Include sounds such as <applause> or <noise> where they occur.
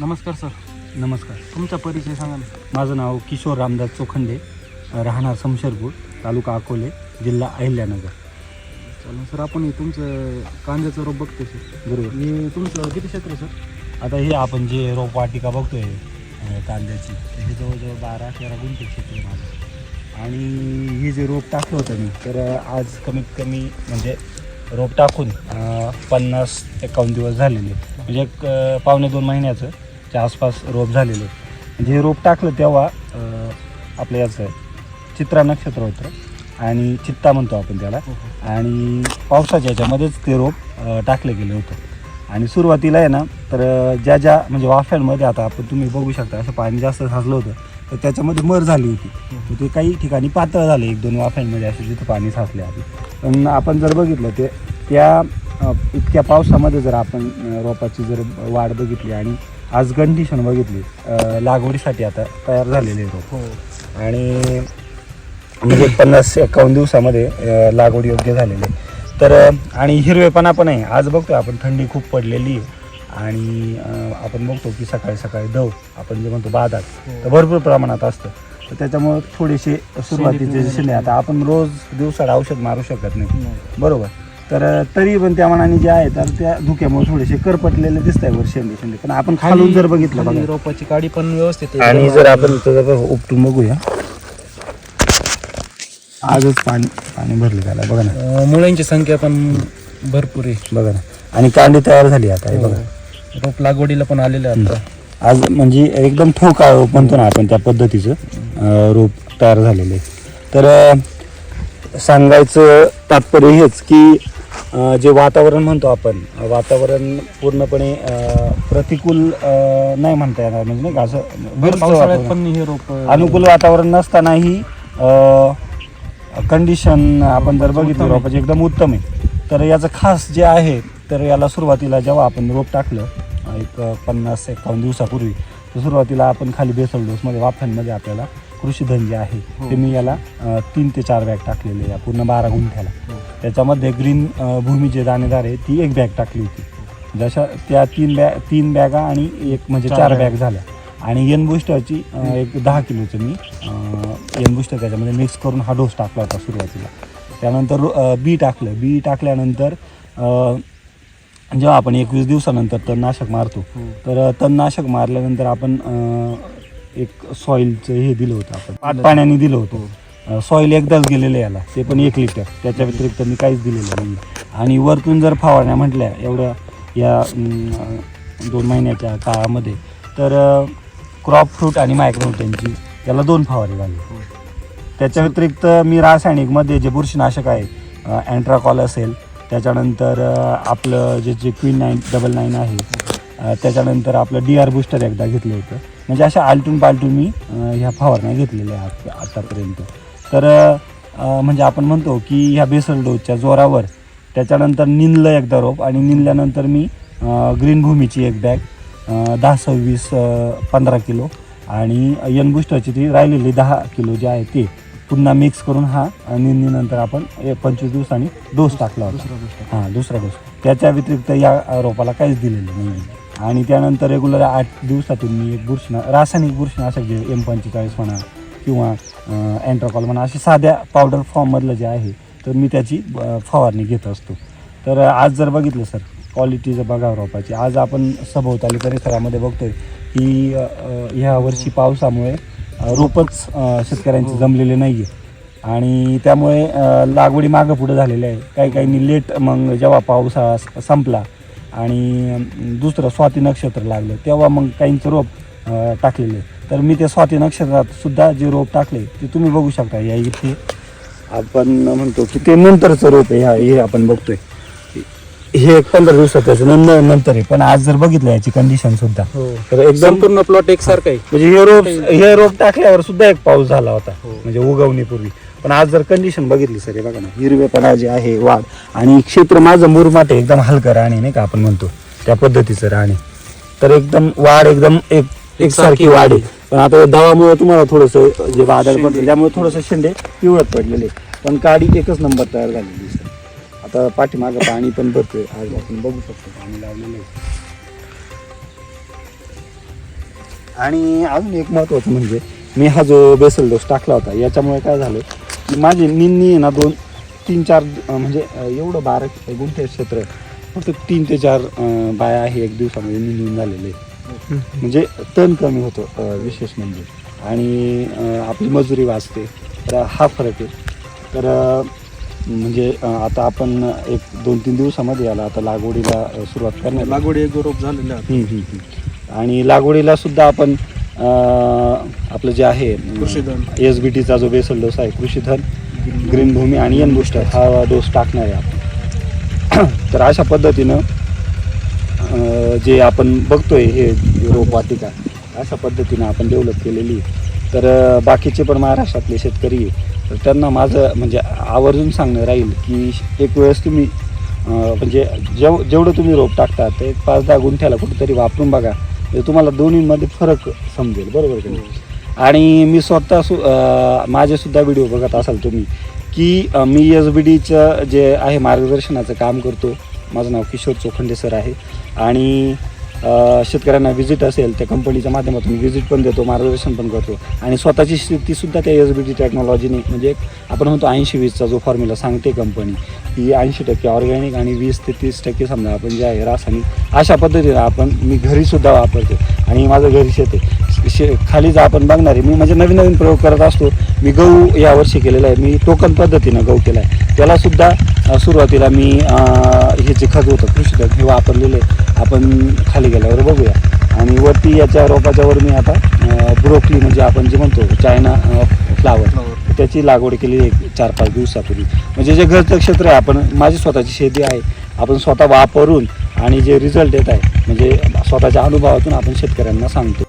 नमस्कार सर. नमस्कार. तुमचा परिचय सांगा ना. माझं नाव किशोर रामदास चोखंडे राहणार समशेरपूर तालुका अकोले जिल्हा अहिल्यानगर. चालेल सर. आपण हे तुमचं कांद्याचं रोप बघतोय सर. बरोबर. हे तुमचं किती क्षेत्र आहे सर? आता हे आपण जे रोप वाटिका बघतोय अ, कांद्याची तर हे जवळजवळ बारा तेरा गुंठे क्षेत्र आहे माझं. आणि हे जे रोप टाकलं होतं मी तर आज कमीत कमी म्हणजे रोप टाकून अ, पन्नास एकावन्न दिवस झालेले म्हणजे एक अ, पावणे दोन महिन्याचं. च्या आसपास रोप झालेले म्हणजे हे रोप टाकलं तेव्हा आपलं याचं चित्रा नक्षत्र होतं आणि चित्ता म्हणतो आपण त्याला. आणि पावसाच्या याच्यामध्येच ते रोप टाकलं गेलं होतं. आणि सुरुवातीला आहे ना तर ज्या ज्या म्हणजे वाफ्यांमध्ये आता आपण तुम्ही बघू शकता असं पाणी जास्त साचलं होतं तर त्याच्यामध्ये मर झाली होती. ते काही ठिकाणी पातळ झाले एक दोन वाफ्यांमध्ये असे जिथं पाणी साचले आधी. पण आपण जर बघितलं ते त्या इतक्या पावसामध्ये जर आपण रोपाची जर वाढ बघितली आणि आज कंडिशन बघितली. अ, लागवडीसाठी आता तयार झालेले रोप हो. आणि म्हणजे पन्नास एकावन्न दिवसामध्ये अ, लागवड योग्य झालेले तर अ, आणि हिरवेपणा पण आहे. आज बघतोय आपण थंडी खूप पडलेली आहे. आणि अ, आपण बघतो की सकाळी सकाळी दव आपण जे म्हणतो बादात तर भरपूर प्रमाणात असतं. तर त्याच्यामुळं थोडेसे सुरुवातीचे जे आता आपण रोज दिवसाला औषध मारू शकत नाही. बरोबर. तर तरी पण त्या मनाने जे आहे तर त्या धुक्यामुळे थोडेसे करपटलेले दिसत आहे वर शेंडे शेंडे पण आपण खालून जर बघितलं खाली बघा रोपाची काडी पण व्यवस्थित आहे. आणि जर आपण उपटून बघूया. आजच पाणी पाणी भरले त्याला बघा ना. मुळ्यांची संख्या पण भरपूर आहे. बघा ना. आणि कांडी तयार झाली आता हे बघा. रोप लागवडीला पण आलेले आहे आता. आज म्हणजे एकदम ठोका रोप म्हणतो ना आपण त्या पद्धतीचं रोप तयार झालेलं. आहे तर सांगायचं तात्पर्य हेच की जे वातावरण म्हणतो आपण वातावरण पूर्णपणे प्रतिकूल नाही म्हणता येणार म्हणजे नाही का असं हे अनुकूल वातावरण नसतानाही कंडिशन आपण जर बघितलं. रोपाची एकदम उत्तम आहे तर याचं खास जे आहे तर याला सुरुवातीला जेव्हा आपण रोप टाकलं एक पन्नास एकावन्न दिवसापूर्वी तर सुरुवातीला आपण खाली बेसल डोसमध्ये वाफ्यांमध्ये आपल्याला कृषीधन जे आहे हो. ते मी याला तीन ते चार बॅग टाकलेले या पूर्ण बारा गुंठ्याला हो. त्याच्यामध्ये ग्रीन भूमी जे दाणेदार आहे ती एक बॅग टाकली होती जशा त्या तीन बॅग तीन बॅगा आणि एक म्हणजे चार बॅग. झाल्या आणि एन बुस्टरची एक दहा किलोचं मी एन बुस्टर त्याच्यामध्ये मिक्स करून हा डोस टाकला होता सुरुवातीला त्यानंतर बी टाकलं बी टाकल्यानंतर जेव्हा आपण एकवीस दिवसानंतर तणनाशक मारतो. तर तणनाशक मारल्यानंतर आपण एक सॉईलचं हे दिलं होतं आपण. पाच पाण्याने दिलं होतं. सॉईल एकदाच गेलेलं याला. ते पण एक लिटर त्याच्या व्यतिरिक्त मी काहीच दिलेलं नाही आणि वरतून जर फवारण्या म्हटल्या एवढ्या या दोन महिन्याच्या काळामध्ये तर क्रॉप फ्रूट आणि मायक्रोन्यूटनची त्याला दोन फवारे झाले. त्याच्या व्यतिरिक्त मी रासायनिकमध्ये जे बुरशीनाशक आहे अँट्राकॉल असेल त्याच्यानंतर आपलं जे जे क्वीन नाईन डबल नाईन आहे त्याच्यानंतर आपलं डी आर बुस्टर एकदा घेतलं होतं. म्हणजे अशा आलटून पालटून मी ह्या फवारण्या घेतलेल्या आहेत आतापर्यंत. तर म्हणजे आपण म्हणतो की ह्या बेसल डोसच्या जोरावर त्याच्यानंतर निनलं एकदा रोप आणि निनल्यानंतर मी ग्रीन भूमीची एक बॅग दहा सव्वीस पंधरा किलो आणि यन बुस्टरची ती राहिलेली दहा किलो जे आहे ते पुन्हा मिक्स करून हा निंदीनंतर आपण एक पंचवीस दिवसांनी डोस टाकला होता. हां दुसरा डोस. त्याच्या व्यतिरिक्त या रोपाला काहीच दिलेलं नाही आणि त्यानंतर रेग्युलर आठ दिवसातून मी एक बुरशीना रासायनिक बुरशीनाशक जे एम पंचेचाळीस म्हणा किंवा अँट्रोकॉल म्हणा असे साध्या पावडर फॉर्ममधलं जे आहे तर मी त्याची फवारणी घेत असतो. तर आज जर बघितलं सर क्वालिटी जर बघा रोपाची आज आपण सभोवताली परिसरामध्ये बघतोय की ह्या वर्षी पावसामुळे रोपच शेतकऱ्यांचे जमलेले नाही आहे आणि त्यामुळे लागवडी मागं पुढं झालेल्या आहे. काही काहींनी लेट मग जेव्हा पावसा संपला आणि दुसरं स्वाती नक्षत्र लागलं. तेव्हा मग काहींचं रोप टाकलेले तर मी ते स्वाती नक्षत्रात सुद्धा जे रोप टाकले ते तुम्ही बघू शकता या इथे. आपण म्हणतो की ते नंतरचं रोप आहे ह्या- हे आपण बघतोय. हे एक पंधरा दिवसाचं नंतर नंतर आहे. पण आज जर बघितलं याची कंडिशन सुद्धा हो. तर एकदम संपूर्ण प्लॉट एकसारखा आहे. म्हणजे हे रोप हे रोप टाकल्यावर सुद्धा एक पाऊस झाला होता. हो. म्हणजे उगवणीपूर्वी. पण आज जर कंडिशन बघितली सर हे बघा ना हिरवेपणा जे आहे वाढ. आणि क्षेत्र माझं मुरमाट आहे एकदम हलकं राहणे नाही का आपण म्हणतो. त्या पद्धतीचं राहणे तर एकदम वाढ एकदम एक एकसारखी वाढ आहे. पण आता दवामुळे तुम्हाला थोडस जे वादळ पडलं त्यामुळे थोडंसं शेंडे पिवळत पडलेले पण काडी एकच नंबर तयार झालेली सर आता पाठीमागं पाणी पण भरतोय. आज आपण बघू शकतो पाणी लावलेलं आहे. आणि अजून एक महत्त्वाचं म्हणजे मी हा जो बेसल डोस टाकला होता याच्यामुळे काय झालं? माझी निन्नी आहे ना दोन तीन चार म्हणजे एवढं बारा गुंठे क्षेत्र. फक्त तीन ते चार बाया आहे एक दिवसामध्ये निंदून झालेले. म्हणजे तण कमी होतं विशेष म्हणजे. आणि आपली मजुरी वाचते. तर हा फरक आहे. तर म्हणजे आता आपण एक दोन तीन दिवसामध्ये याला आता लागवडीला सुरुवात करणार. लागवड एक रोप झालेले. आणि लागवडीला सुद्धा आपण आपलं जे आहे कृषीधन. एस बी टीचा जो बेसल डोस आहे कृषीधन ग्रीन भूमी आणि एन बुस्टर हा डोस टाकणार आहे आपण <clears throat> तर अशा पद्धतीनं जे आपण बघतोय हे रोपवाटिका अशा पद्धतीनं आपण डेव्हलप केलेली. तर बाकीचे पण महाराष्ट्रातले शेतकरी. तर त्यांना माझं म्हणजे आवर्जून सांगणं राहील की एक वेळेस तुम्ही म्हणजे जेव जेवढं तुम्ही रोप टाकता ते एक पाच दहा गुंठ्याला कुठेतरी वापरून बघा म्हणजे तुम्हाला दोन्हीमध्ये फरक समजेल बरोबर की नाही? आणि मी स्वतः सु माझेसुद्धा व्हिडिओ बघत असाल तुम्ही की मी एस बी डीचं जे आहे मार्गदर्शनाचं काम करतो. माझं नाव किशोर चोखंडे सर आहे. आणि शेतकऱ्यांना व्हिजिट असेल त्या कंपनीच्या माध्यमातून व्हिजिट पण देतो मार्गदर्शन पण करतो. आणि स्वतःची शेतीसुद्धा त्या एस बी टी टेक्नॉलॉजीने म्हणजे आपण म्हणतो ऐंशी वीसचा जो फॉर्म्युला सांगते कंपनी की ऐंशी टक्के ऑर्गॅनिक आणि वीस ते तीस टक्के समजा आपण जे आहे रासायनिक अशा पद्धतीने आपण मी घरीसुद्धा वापरते. आणि माझं घरी शेत आहे. शे खाली जर आपण बघणार आहे मी म्हणजे नवीन नवीन प्रयोग करत असतो. मी गहू यावर्षी केलेला आहे. मी टोकन पद्धतीनं गहू केला आहे त्यालासुद्धा सुरुवातीला मी हे जे खत होतं कृषी हे वापरलेले आपण खाली गेल्यावर बघूया. आणि वरती याच्या रोपाच्या वर मी आता ब्रोकली म्हणजे आपण जे म्हणतो चायना फ्लावर. त्याची लागवड केली एक चार पाच दिवसापूर्वी. म्हणजे जे घरचं क्षेत्र आहे आपण माझी स्वतःची शेती आहे. आपण स्वतः वापरून आणि जे रिझल्ट येत आहे म्हणजे स्वतःच्या अनुभवातून आपण शेतकऱ्यांना सांगतो.